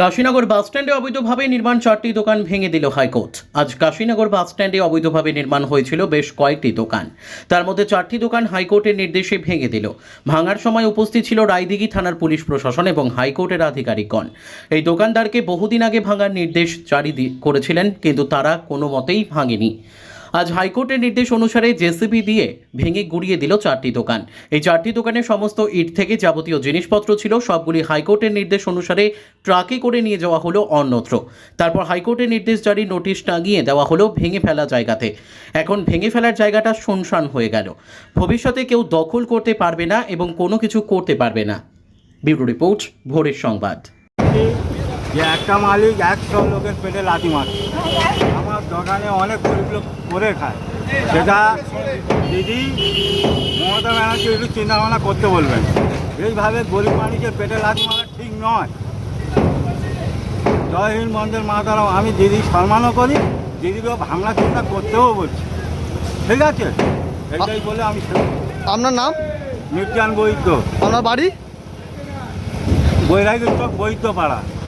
কাশীনগর বাসস্ট্যান্ডে অবৈধভাবে নির্মাণ চারটি দোকান ভেঙে দিল হাইকোর্ট। আজ কাশীনগর বাসস্ট্যান্ডে অবৈধভাবে নির্মাণ হয়েছিল বেশ কয়েকটি দোকান। তার মধ্যে চারটি দোকান হাইকোর্টের নির্দেশে ভেঙে দিল। ভাঙার সময় উপস্থিত ছিল রায়দিঘি থানার পুলিশ প্রশাসন এবং হাইকোর্টের আধিকারিকগণ। এই দোকানদারকে বহুদিন আগে ভাঙার নির্দেশ জারি করেছিলেন, কিন্তু তারা কোনো মতেই ভাঙেনি। আজ হাইকোর্টের নির্দেশ অনুসারে জেসিবি দিয়ে ভেঙে গুড়িয়ে দিল চারটি দোকান। এই চারটি দোকানের সমস্ত ইট থেকে যাবতীয় জিনিসপত্র ছিল, সবগুলি হাইকোর্টের নির্দেশ অনুসারে ট্রাকে করে নিয়ে যাওয়া হলো অন্যত্র। তারপর হাইকোর্টের নির্দেশ জারি, নোটিশ টাঙিয়ে দেওয়া হলো ভেঙে ফেলা জায়গাতে। এখন ভেঙে ফেলার জায়গাটা শুনশান হয়ে গেল। ভবিষ্যতে কেউ দখল করতে পারবে না এবং কোনো কিছু করতে পারবে না। ব্যুরো রিপোর্ট, ভোরের সংবাদ। যে একটা মালিক একশো লোকের পেটে লাথি মারছে আমার দোকানে অনেক গরিব লোক করে খায়। সেটা দিদি মমতা ব্যানার্জি একটু চিন্তা ভাবনা করতে বলবেন। এইভাবে গরিব মানুষের পেটে লাথি মারা ঠিক নয়। জয় হিন্দ বন্ধের মাতারাম। আমি দিদি সম্মানও করি দিদিকেও ভাঙনা চিন্তা করতেও বলছি। ঠিক আছে? এটাই বলে আমি আপনার নাম? নির্যান বৈদ্য। আপনার বাড়ি? বৈরাগী বৈদ্য পাড়া